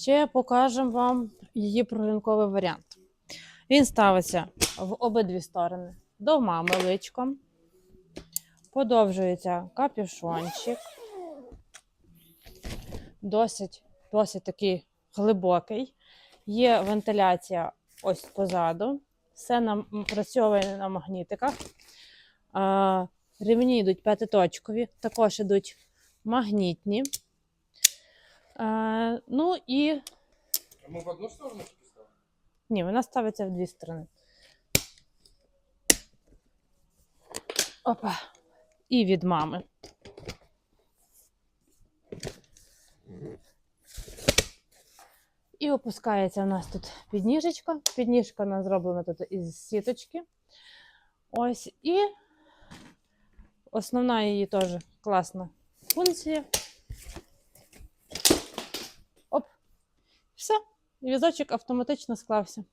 Ще покажемо вам її прогрунковий варіант. Він ставиться в обидві сторони до мами личком. Подовжується капюшончик. Досить, досить такий глибокий. Є вентиляція ось позаду. Все нам працьовує на магнітиках. Ремені йдуть п'ятиточкові, також йдуть магнітні. Ну і А мы в одну сторону поставили? ні, вона ставиться в дві сторони. Опа. І від мами. І опускається у нас тут підніжечка. Підніжка у нас зроблена тут із сіточки. Ось і основна її теж класна функція. Все. Візочок автоматично склався.